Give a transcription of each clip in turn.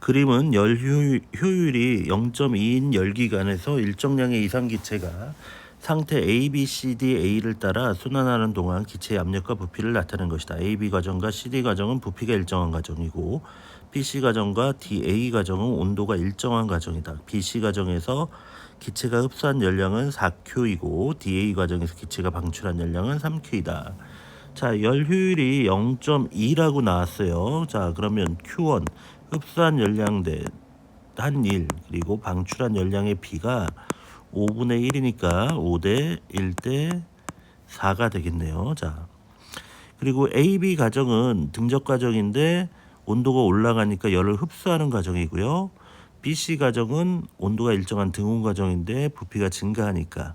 그림은 열 효율, 효율이 0.2인 열기관에서 일정량의 이상 기체가 상태 A, B, C, D, A를 따라 순환하는 동안 기체의 압력과 부피를 나타내는 것이다. A, B 과정과 C, D 과정은 부피가 일정한 과정이고 B, C 과정과 D, A 과정은 온도가 일정한 과정이다. B, C 과정에서 기체가 흡수한 열량은 4Q이고 D, A 과정에서 기체가 방출한 열량은 3Q이다. 자, 열 효율이 0.2라고 나왔어요. 자, 그러면 Q1 흡수한 열량 대 한 1, 그리고 방출한 열량의 B가 5분의 1이니까 5대 1대 4가 되겠네요. 자. 그리고 AB 과정은 등적 과정인데 온도가 올라가니까 열을 흡수하는 과정이고요. BC 과정은 온도가 일정한 등온 과정인데 부피가 증가하니까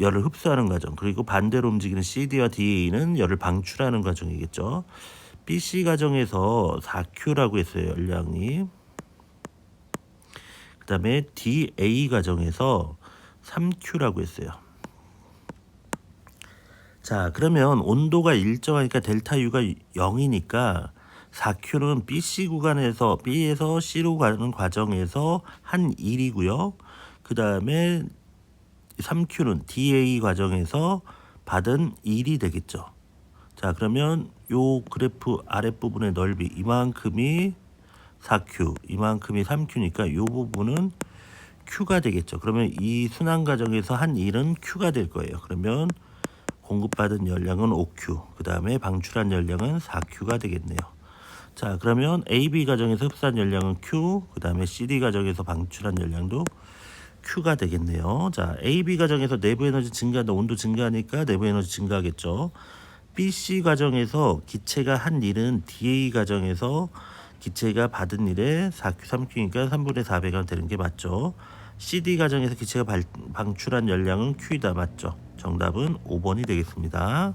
열을 흡수하는 과정. 그리고 반대로 움직이는 CD와 DA는 열을 방출하는 과정이겠죠. BC 과정에서 4Q라고 했어요. 열량이. 그 다음에 DA 과정에서 3Q라고 했어요. 자, 그러면 온도가 일정하니까 델타 U가 0이니까 4Q는 BC 구간에서 B에서 C로 가는 과정에서 한 1이고요. 그 다음에 3Q는 DA 과정에서 받은 1이 되겠죠. 자, 그러면 요 그래프 아랫부분의 넓이 이만큼이 4Q, 이만큼이 3Q니까 요 부분은 Q가 되겠죠. 그러면 이 순환 과정에서 한 1은 Q가 될 거예요. 그러면 공급받은 열량은 5Q, 그 다음에 방출한 열량은 4Q가 되겠네요. 자, 그러면 AB 과정에서 흡수한 열량은 Q, 그 다음에 CD 과정에서 방출한 열량도 Q가 되겠네요. 자, AB 과정에서 내부 에너지 증가한다. 온도 증가하니까 내부 에너지 증가하겠죠. BC 과정에서 기체가 한 일은 DA 과정에서 기체가 받은 일에 4Q, 3Q니까 3분의 4배가 되는 게 맞죠. CD 과정에서 기체가 발- 방출한 열량은 Q이다. 맞죠? 정답은 5번이 되겠습니다.